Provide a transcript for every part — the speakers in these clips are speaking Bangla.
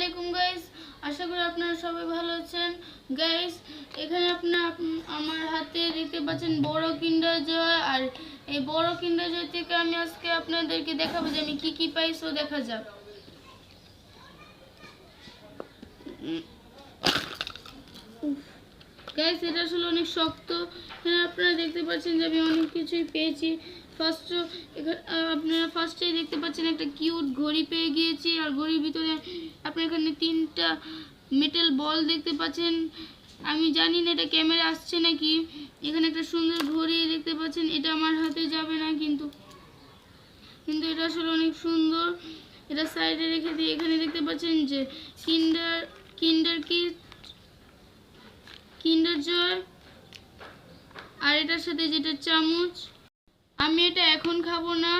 আলাইকুম গাইস আশা করি আপনারা সবাই ভালো আছেন। গাইস এখানে আপনার আমার হাতে দেখতে পাচ্ছেন বড় কিন্ডার জয়। আর এই বড় কিন্ডার জয় থেকে আমি আজকে আপনাদেরকে দেখাবো যে আমি কি কি পাই সো দেখা যাক। গাইস এটা আসলে অনেক শক্ত। এখানে আপনারা দেখতে পাচ্ছেন যে আমি অনেক কিছুই পেয়েছি। ফার্স্ট আপনারা ফার্স্টেই দেখতে পাচ্ছেন একটা কিউট ঘড়ি পেয়ে গিয়েছি। আর ঘড়ির ভিতরে আপনি এখানে তিনটা মেটাল বল দেখতে পাচ্ছেন। আমি জানি না এটা ক্যামেরা আসছে নাকি। এখানে একটা সুন্দর ঘড়ি দেখতে পাচ্ছেন। এটা আমার হাতে যাবে না, কিন্তু কিন্তু এটা আসলে অনেক সুন্দর। এটা সাইডে রেখে দিয়ে এখানে দেখতে পাচ্ছেন যে কিন্ডার কিন্ডার কিট কিন্ডার জয় আর এটার সাথে যেটা চামচ, আমি এটা এখন খাব না।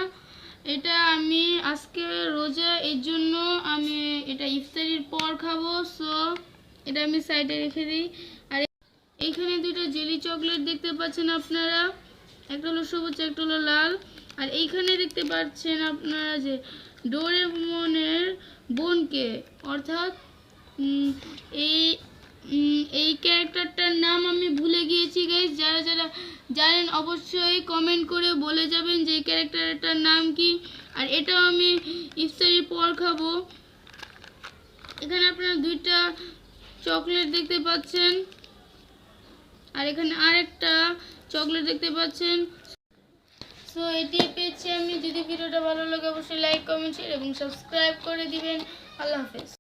এটা আমি আজকে রোজা, এর জন্য আমি এটা ইফতারির পর খাব সো এটা আমি সাইডে রেখে দিই। আর এইখানে দুটো জেলি চকলেট দেখতে পাচ্ছেন আপনারা। একটা হলো সবুজ, একটা হলো লাল। আর এইখানে দেখতে পাচ্ছেন আপনারা যে ডোরেমনের বোনকে, অর্থাৎ এই এই ভুলে গিয়েছি গাইজ যারা যারা জানেন অবশ্যই কমেন্ট করে বলে যাবেন যে ক্যারেক্টারটার নাম কি। আর এটাও আমি ইফতারির পর খাব। এখানে আপনারা দুইটা চকলেট দেখতে পাচ্ছেন। আর এখানে আরেকটা চকলেট দেখতে পাচ্ছেন। সো এটি পেয়েছি আমি। যদি ভিডিওটা ভালো লাগে, অবশ্যই লাইক কমেন্ট শেয়ার এবং সাবস্ক্রাইব করে দিবেন। আল্লাহ হাফেজ।